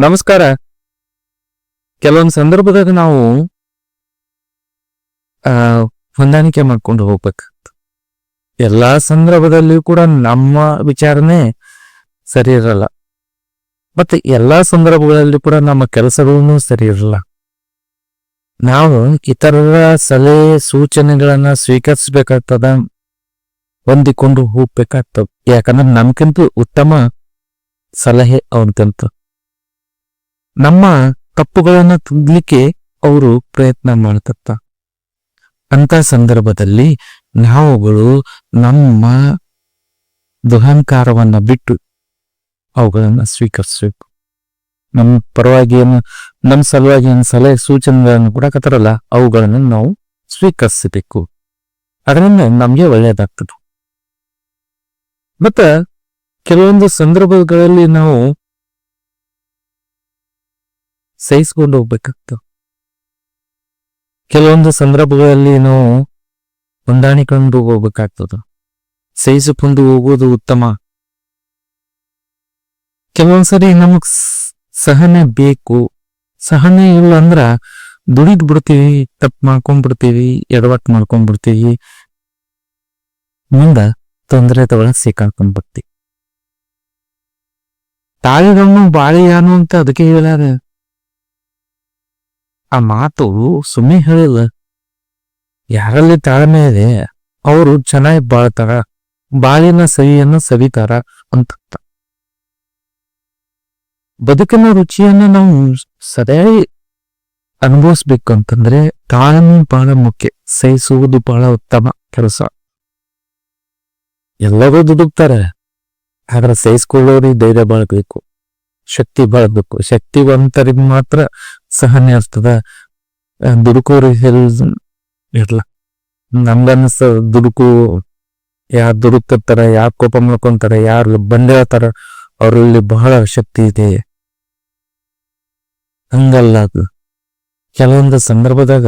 ನಮಸ್ಕಾರ. ಕೆಲವೊಂದು ಸಂದರ್ಭದಾಗ ನಾವು, ಆ, ಹೊಂದಾಣಿಕೆ ಮಾಡ್ಕೊಂಡು ಹೋಗ್ಬೇಕಾಗ್ತದೆ. ಎಲ್ಲಾ ಸಂದರ್ಭದಲ್ಲಿಯೂ ಕೂಡ ನಮ್ಮ ವಿಚಾರನೇ ಸರಿ ಇರಲ್ಲ. ಮತ್ತೆ ಎಲ್ಲಾ ಸಂದರ್ಭಗಳಲ್ಲಿ ಕೂಡ ನಮ್ಮ ಕೆಲಸಗಳನ್ನು ಸರಿ ಇರಲ್ಲ. ನಾವು ಇತರರ ಸಲಹೆ ಸೂಚನೆಗಳನ್ನ ಸ್ವೀಕರಿಸಬೇಕಾಗ್ತದ, ಹೊಂದಿಕೊಂಡು ಹೋಗ್ಬೇಕಾಗ್ತದ. ಯಾಕಂದ್ರೆ ನಮ್ಗಿಂತ ಉತ್ತಮ ಸಲಹೆ ಅವ್ರದಂತ ನಮ್ಮ ತಪ್ಪುಗಳನ್ನ ತುಂಬಲಿಕ್ಕೆ ಅವರು ಪ್ರಯತ್ನ ಮಾಡ್ತತ್ತ ಅಂತ ಸಂದರ್ಭದಲ್ಲಿ ನಾವುಗಳು ನಮ್ಮ ದುಹಂಕಾರವನ್ನ ಬಿಟ್ಟು ಅವುಗಳನ್ನ ಸ್ವೀಕರಿಸಬೇಕು. ನಮ್ಮ ಪರವಾಗಿ ಏನು ನಮ್ಮ ಸಲುವಾಗಿ ಏನು ಸಲಹೆ ಸೂಚನೆಗಳನ್ನು ಕೊಡಕತ್ತಾರಲ್ಲ ಅವುಗಳನ್ನು ನಾವು ಸ್ವೀಕರಿಸಬೇಕು. ಅದರಿಂದ ನಮಗೆ ಒಳ್ಳೆಯದಾಗ್ತದೆ. ಮತ್ತ ಕೆಲವೊಂದು ಸಂದರ್ಭಗಳಲ್ಲಿ ನಾವು ಸಹಿಸ್ಕೊಂಡು ಹೋಗ್ಬೇಕಾಗ್ತದೆ ಕೆಲವೊಂದು ಸಂದರ್ಭಗಳಲ್ಲಿ ನಾವು ಹೊಂದಾಣಿಕೊಂಡು ಹೋಗ್ಬೇಕಾಗ್ತದ. ಸಹಿಸಿಕೊಂಡು ಹೋಗುವುದು ಉತ್ತಮ. ಕೆಲವೊಂದ್ಸರಿ ನಮಗ್ ಸಹನೆ ಬೇಕು. ಸಹನೆ ಇಲ್ಲ ಅಂದ್ರ ದುಡಿದ್ ಬಿಡ್ತೀವಿ, ತಪ್ಪು ಮಾಡ್ಕೊಂಡ್ಬಿಡ್ತೀವಿ ಎಡವಟ್ ಮಾಡ್ಕೊಂಡ್ಬಿಡ್ತೀವಿ ಮುಂದ ತೊಂದರೆ ತಗೊಳ ಸಿಕ್ಕಾಕೊಂಡ್ ತಾಯಿಗಳನ್ನು ಬಾಳಿ ಬಾಳಿಯಾನು ಅಂತ ಅದಕ್ಕೆ ಹೇಳ್ಯಾರ ಆ ಮಾತು ಸುಮ್ಮನೆ ಹೇಳಿಲ್ಲ. ಯಾರಲ್ಲಿ ತಾಳ್ಮೆ ಇದೆ, ಅವರು ಚೆನ್ನಾಗಿ ಬಾಳ್ತಾರ, ಬಾಳಿನ ಸವಿಯನ್ನ ಸವಿತಾರ ಅಂತ ಬದುಕಿನ ರುಚಿಯನ್ನ ನಾವು ಸರಿಯಾಗಿ ಅನುಭವಿಸ್ಬೇಕು ಅಂತಂದ್ರೆ ತಾಳ್ಮೆ ಬಹಳ ಮುಖ್ಯ, ಸಹಿಸುವುದು ಬಹಳ ಉತ್ತಮ ಕೆಲಸ. ಎಲ್ಲರೂ ದುಡುಕ್ತಾರೆ, ಆದ್ರೆ ಸಹಿಸ್ಕೊಳ್ಳೋರಿಗೆ ಧೈರ್ಯ ಬಾಳ್ಬೇಕು. ಶಕ್ತಿ ಬಾಳ್ಬೇಕು. ಶಕ್ತಿವಂತರಿಗೆ ಮಾತ್ರ ಸಹನೆ ಇರ್ತದ ಆ, ದುಡುಕೋರಿಗೆ ಹೆಲ್ ಇರ್ಲ. ನಮ್ಗನ್ಸ ದುಡುಕು ಯಾರು ದುಡುಕ್ತಿರ್ತಾರ ಯಾರು ಕೋಪ ಮಾಡ್ಕೊಂತಾರ ಯಾರು ಬಂದಿರ್ತಾರ ಅವರಲ್ಲಿ ಬಹಳ ಶಕ್ತಿ ಇದೆ. ಹಂಗಲ್ಲ ಅದು. ಕೆಲವೊಂದು ಸಂದರ್ಭದಾಗ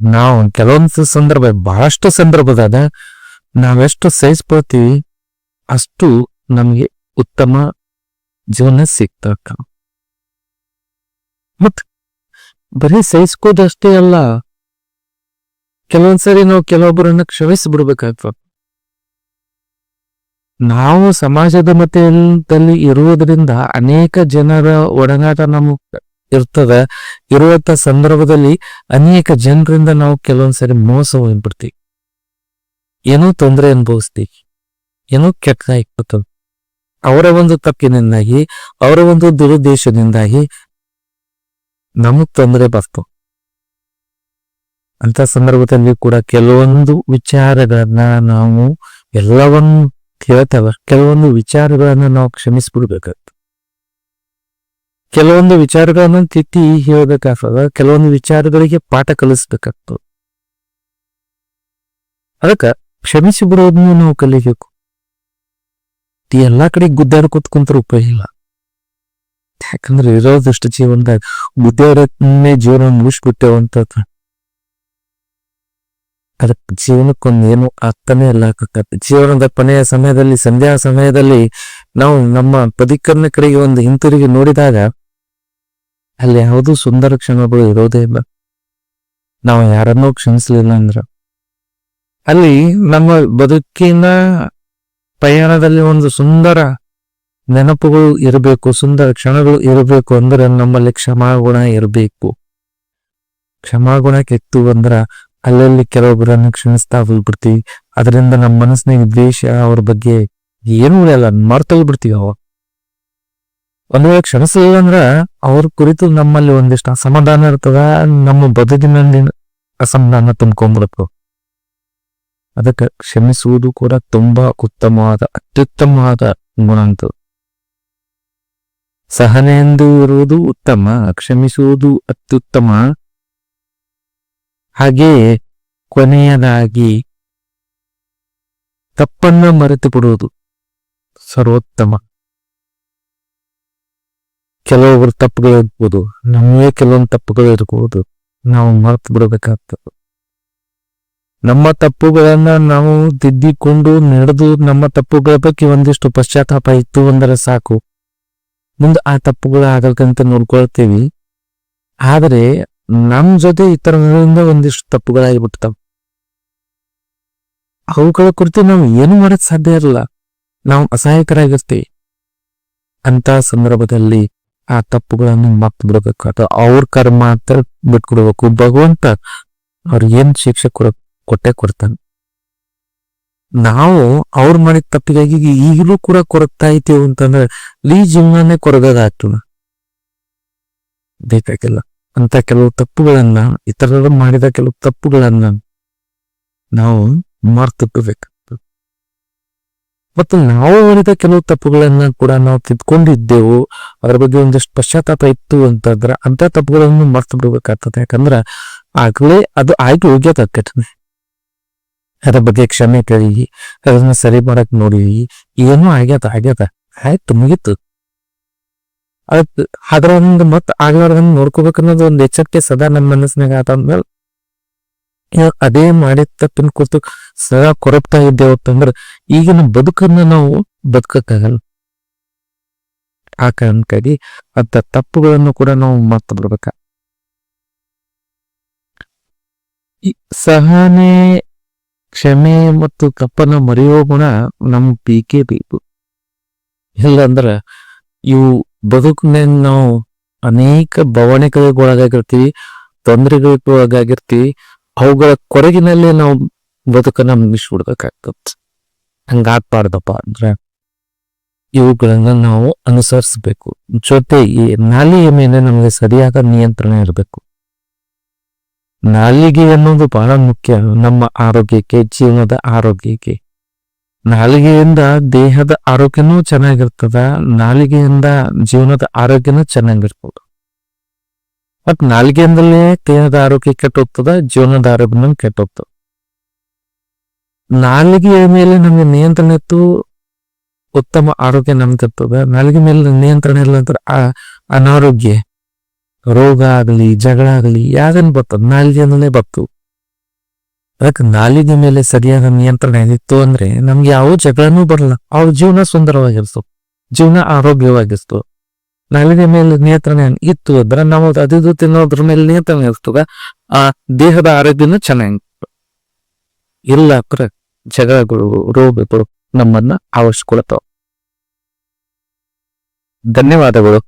ನಾವು ಕೆಲವೊಂದು ಸಂದರ್ಭ ಬಹಳಷ್ಟು ಸಂದರ್ಭದಾಗ ನಾವೆಷ್ಟು ಸಹಿಸ್ಕೊಳ್ತೀವಿ ಅಷ್ಟು ನಮಗೆ ಉತ್ತಮ ಜೀವನ ಸಿಗ್ತಕ್ಕ ಮತ್ ಬರೀ ಸಹಿಸ್ಕೋದಷ್ಟೇ ಅಲ್ಲ, ಕೆಲವೊಂದ್ಸರಿ ನಾವು ಕೆಲವೊಬ್ಬರನ್ನ ಕ್ಷಮಿಸಿಬಿಡ್ಬೇಕಾಗ್ತದ ನಾವು ಸಮಾಜದ ಮತದಲ್ಲಿ ಇರುವುದರಿಂದ ಅನೇಕ ಜನರ ಒಡನಾಟ ನಮಗ್ ಇರ್ತದ. ಇರುವಂತ ಸಂದರ್ಭದಲ್ಲಿ ಅನೇಕ ಜನರಿಂದ ನಾವು ಕೆಲವೊಂದ್ಸರಿ ಮೋಸ ಹೋಗ್ಬಿಡ್ತೀವಿ. ಏನೋ ತೊಂದರೆ ಅನುಭವಿಸ್ತೀವಿ. ಏನೋ ಕೆಟ್ಟದಾಗಿರ್ತದ ಅವರ ಒಂದು ತಪ್ಪಿನಿಂದಾಗಿ, ಅವರ ಒಂದು ದುರುದ್ದೇಶದಿಂದಾಗಿ ನಮಗ್ ತೊಂದರೆ ಬರ್ತು. ಅಂತ ಸಂದರ್ಭದಲ್ಲಿ ಕೂಡ ಕೆಲವೊಂದು ವಿಚಾರಗಳನ್ನ ನಾವು ಎಲ್ಲವನ್ನು ಕೇಳ್ತೇವ. ಕೆಲವೊಂದು ವಿಚಾರಗಳನ್ನ ನಾವು ಕ್ಷಮಿಸ್ಬಿಡ್ಬೇಕಾಗ್ತದೆ. ಕೆಲವೊಂದು ವಿಚಾರಗಳನ್ನ ತಿಟ್ಟಿ ಹೇಳ್ಬೇಕಾಗ್ತದ. ಕೆಲವೊಂದು ವಿಚಾರಗಳಿಗೆ ಪಾಠ ಕಲಿಸ್ಬೇಕಾಗ್ತದೆ. ಅದಕ್ಕ ಕ್ಷಮಿಸಿ ಬಿಡೋದನ್ನು ನಾವು ಕಲಿಬೇಕು. ಎಲ್ಲಾ ಕಡೆ ಗುದ್ದಾಡ ಕೂತ್ಕೊಂಡ್ರೆ ಉಪಯೋಗ ಇಲ್ಲ. ಯಾಕಂದ್ರೆ ಇರೋದಷ್ಟು ಜೀವನದಾಗ ಗುದ್ದಾಡನ್ನೇ ಜೀವನ ಮುಗಿಸ್ಬಿಟ್ಟೇವ ಅಂತ ಅದಕ್ಕೆ ಜೀವನಕ್ಕೊಂದು ಏನು ಅರ್ಥನೇ ಇಲ್ಲ ಆಕತ್ತೆ. ಜೀವನದ ಕೊನೆಯ ಸಮಯದಲ್ಲಿ, ಸಂಧ್ಯಾ ಸಮಯದಲ್ಲಿ ನಾವು ನಮ್ಮ ಪದಿಕರ್ನ ಕಡೆಗೆ ಒಂದು ಹಿಂತಿರುಗಿ ನೋಡಿದಾಗ ಅಲ್ಲಿ ಯಾವುದೂ ಸುಂದರ ಕ್ಷಣಗಳು ಇರೋದೇ ಇಲ್ಲ. ನಾವು ಯಾರನ್ನೂ ಕ್ಷಮಿಸ್ಲಿಲ್ಲ ಅಂದ್ರ. ಅಲ್ಲಿ ನಮ್ಮ ಬದುಕಿನ ಪಯಣದಲ್ಲಿ ಒಂದು ಸುಂದರ ನೆನಪುಗಳು ಇರಬೇಕು, ಸುಂದರ ಕ್ಷಣಗಳು ಇರಬೇಕು ಅಂದ್ರೆ ನಮ್ಮಲ್ಲಿ ಕ್ಷಮಾಗುಣ ಇರಬೇಕು. ಕ್ಷಮಾಗುಣ ಕೆತ್ತು ಅಂದ್ರ ಅಲ್ಲಲ್ಲಿ ಕೆಲವೊಬ್ಬರನ್ನ ಕ್ಷಣಿಸ್ತಾ ಹೋಗ್ಬಿಡ್ತೀವಿ. ಅದರಿಂದ ನಮ್ಮ ಮನಸ್ಸಿನಾಗ ದ್ವೇಷ ಅವ್ರ ಬಗ್ಗೆ ಏನು ಉಳಿಯಲ್ಲ ಮರ್ತೋಗ್ಬಿಡ್ತೀವಿ ಅವ ಒಂದ್ ವೇಳೆ ಕ್ಷಣಿಸಲಿಲ್ಲ ಅಂದ್ರ ಅವ್ರ ಕುರಿತು ನಮ್ಮಲ್ಲಿ ಒಂದಿಷ್ಟು ಅಸಮಾಧಾನ ಇರ್ತದ, ನಮ್ಮ ಬದುಕಿನಲ್ಲಿ ಅಸಮಾಧಾನ ತುಂಬ್ಕೊಂಡ್ಬಿಡ್ತು ಅದಕ್ಕೆ ಕ್ಷಮಿಸುವುದು ಕೂಡ ತುಂಬಾ ಉತ್ತಮವಾದ, ಅತ್ಯುತ್ತಮವಾದ ಗುಣ ಅಂತ ಎಂದು ಇರುವುದು ಉತ್ತಮ, ಕ್ಷಮಿಸುವುದು ಅತ್ಯುತ್ತಮ. ಹಾಗೆಯೇ ಕೊನೆಯದಾಗಿ ತಪ್ಪನ್ನ ಮರೆತು ಬಿಡುವುದು ಸರ್ವೋತ್ತಮ ತಪ್ಪುಗಳು ಇರ್ಬೋದು ನಮ್ಮೇ ಕೆಲವೊಂದು ತಪ್ಪುಗಳು ಇರ್ಬೋದು, ನಾವು ಮರೆತು ಬಿಡಬೇಕಾಗ್ತದೆ ನಮ್ಮ ತಪ್ಪುಗಳನ್ನ ನಾವು ತಿದ್ದಿಕೊಂಡು ನಡೆದು ನಮ್ಮ ತಪ್ಪುಗಳ ಬಗ್ಗೆ ಒಂದಿಷ್ಟು ಪಶ್ಚಾತ್ತಾಪ ಇತ್ತು ಅಂದರೆ ಸಾಕು. ಮುಂದೆ ಆ ತಪ್ಪುಗಳು ಆಗಲ್ಕಂತ ನೋಡ್ಕೊಳ್ತೀವಿ. ಆದರೆ ನಮ್ಮ ಜೊತೆ ಇತರರಿಂದ ಒಂದಿಷ್ಟು ತಪ್ಪುಗಳಾಗಿಬಿಡ್ತಾವ. ಅವುಗಳ ಕುರಿತು ನಾವು ಏನು ಮಾಡಕ್ ಸಾಧ್ಯ ಇರಲ್ಲ. ನಾವು ಅಸಹಾಯಕರಾಗಿರ್ತೀವಿ. ಅಂತ ಸಂದರ್ಭದಲ್ಲಿ ಆ ತಪ್ಪುಗಳನ್ನು ಮರ್ತು ಬಿಡಬೇಕು. ಅಥವಾ ಅವ್ರ ಕರ್ಮ ಅಂತ ಬಿಟ್ಕೊಡ್ಬೇಕು ಭಗವಂತ ಅವ್ರಿಗೆ ಏನ್ ಶಿಕ್ಷೆ ಕೊಟ್ಟೆ ಕೊಡ್ತಾನೆ. ನಾವು ಅವ್ರು ಮಾಡಿದ ತಪ್ಪಿಗಾಗಿ ಈಗಲೂ ಕೂಡ ಕೊರಗ್ತಾ ಇದ್ದೀವಿ ಅಂತಂದ್ರೆ ಈ ಜೀವನನೇ ಕೊರಗದಾಯ್ತು ಬೇಕಾಗಿಲ್ಲ. ಅಂತ ಕೆಲವು ತಪ್ಪುಗಳನ್ನ, ಇತರರು ಮಾಡಿದ ಕೆಲವು ತಪ್ಪುಗಳನ್ನ ನಾವು ಮರ್ತಿಟ್ಟಬೇಕು ಮತ್ತು ನಾವು ಮಾಡಿದ ಕೆಲವು ತಪ್ಪುಗಳನ್ನ ಕೂಡ ನಾವು ತಿದ್ಕೊಂಡಿದ್ದೆವು. ಅದ್ರ ಬಗ್ಗೆ ಒಂದಿಷ್ಟು ಪಶ್ಚಾತ್ತಾಪ ಇತ್ತು ಅಂತಂದ್ರೆ ಅಂತ ತಪ್ಪುಗಳನ್ನು ಮರ್ತು ಬಿಡ್ಬೇಕಾಗ್ತದೆ. ಯಾಕಂದ್ರ ಆಗ್ಲೇ ಅದು ಆಗಿ ಹೋಗ್ಯದ ಅದ್ರ ಬಗ್ಗೆ ಕ್ಷಮೆ ಕೇಳಿ ಅದನ್ನ ಸರಿ ಮಾಡಕ್ ನೋಡಿ ಏನೂ ಆಗ್ಯದ ಆಗ್ಯದ. ಆಯ್ತು, ಮುಗೀತು. ಅದ್ ಅದ್ರ ಒಂದು ಮತ್ ಆಗ್ಲಾರ್ದಂಗ್ ನೋಡ್ಕೋಬೇಕನ್ನೋದು ಒಂದು ಎಚ್ಚರಿಕೆ ಸದಾ ನನ್ನ ಮನಸ್ಸಿನಾಗ ಆತಂದ್ಮೇಲೆ. ಅದೇ ಮಾಡಿದ ತಪ್ಪಿನ ಕುರಿತು ಸದಾ ಕೊರಪ್ತಾ ಇದ್ದೇವತ್ತಂದ್ರ ಈಗಿನ ಬದುಕನ್ನ ನಾವು ಬದುಕಕ್ಕಾಗಲ್ಲ. ಆ ಕಾರಣಕ್ಕಾಗಿ ಅಂತ ತಪ್ಪುಗಳನ್ನು ಕೂಡ ನಾವು ಮರ್ತು ಬಿಡ್ಬೇಕ? ಸಹನೆ ಕ್ಷಮೆ ಮತ್ತು ತಪ್ಪನ್ನ ಮರೆಯೋ ಗುಣ ನಮ್ ಬೇಕೇ ಬೇಕು. ಇಲ್ಲಂದ್ರ ಇವು ಬದುಕಿನ ನಾವು ಅನೇಕ ಬವಣೆಗಳಿಗೆ ಒಳಗಾಗಿರ್ತೀವಿ ತೊಂದರೆಗಳಿಗೆ ಒಳಗಾಗಿರ್ತೀವಿ ಅವುಗಳ ಕೊರಗಿನಲ್ಲೇ ನಾವು ಬದುಕನ್ನ ಮುಗಿಸ್ಬಿಡ್ಬೇಕಾಗ್ತದೆ. ಹಂಗಾಗ್ಬಾರ್ದಪ್ಪ ಅಂದ್ರೆ ಇವುಗಳನ್ನ ನಾವು ಅನುಸರಿಸಬೇಕು. ಜೊತೆಗೆ ನಾಲಿಯ ಮೇಲೆ ನಮಗೆ ಸರಿಯಾದ ನಿಯಂತ್ರಣ ಇರಬೇಕು. ನಾಲಿಗೆ ಅನ್ನೋದು ಬಹಳ ಮುಖ್ಯ. ನಮ್ಮ ಆರೋಗ್ಯಕ್ಕೆ, ಜೀವನದ ಆರೋಗ್ಯಕ್ಕೆ. ನಾಲಿಗೆಯಿಂದ ದೇಹದ ಆರೋಗ್ಯನೂ ಚೆನ್ನಾಗಿರ್ತದ, ನಾಲಿಗೆಯಿಂದ ಜೀವನದ ಆರೋಗ್ಯನೂ ಚೆನ್ನಾಗಿರ್ತದ. ಬಟ್ ನಾಲಿಗೆಯಿಂದಲೇ ದೇಹದ ಆರೋಗ್ಯ ಕೆಟ್ಟೋಗ್ತದ, ಜೀವನದ ಆರೋಗ್ಯನೂ ಕೆಟ್ಟೋಗ್ತದ. ನಾಲಿಗೆಯ ಮೇಲೆ ನಮಗೆ ನಿಯಂತ್ರಣ ಇತ್ತು, ಉತ್ತಮ ಆರೋಗ್ಯ ನಮ್ಗೆ ಇರ್ತದ. ನಾಲಿಗೆ ಮೇಲೆ ನಿಯಂತ್ರಣ ಇಲ್ಲ ಅಂದ್ರೆ ಅನಾರೋಗ್ಯ ರೋಗ ಆಗಲಿ, ಜಗಳ ಆಗಲಿ ಯಾವ್ದನ್ ಬರ್ತದ ನಾಲಿಗೆಯಿಂದಲೇ ಬತ್ತು. ಅದಕ್ಕೆ ನಾಲಿಗೆ ಮೇಲೆ ಸರಿಯಾದ ನಿಯಂತ್ರಣ ಏನಿತ್ತು ಅಂದ್ರೆ ನಮ್ಗೆ ಯಾವ ಜಗಳನೂ ಬರಲ್ಲ, ಅವ್ರ ಜೀವನ ಸುಂದರವಾಗಿರ್ತು ಜೀವನ ಆರೋಗ್ಯವಾಗಿರ್ತು ನಾಲಿಗೆ ಮೇಲೆ ನಿಯಂತ್ರಣ ಇತ್ತು ಅಂದ್ರೆ ನಾವು ಅದು ತಿನ್ನೋದ್ರ ಮೇಲೆ ನಿಯಂತ್ರಣ ಇರ್ತದ, ಆ ದೇಹದ ಆರೋಗ್ಯನೂ ಚೆನ್ನಾಗಿ ಇಲ್ಲ ಅಕ್ರ ಜಗಳಗಳು, ರೋಗಗಳು ನಮ್ಮನ್ನ ಆವರಿಸ್ಕೊಳ್ತಾವ. ಧನ್ಯವಾದಗಳು.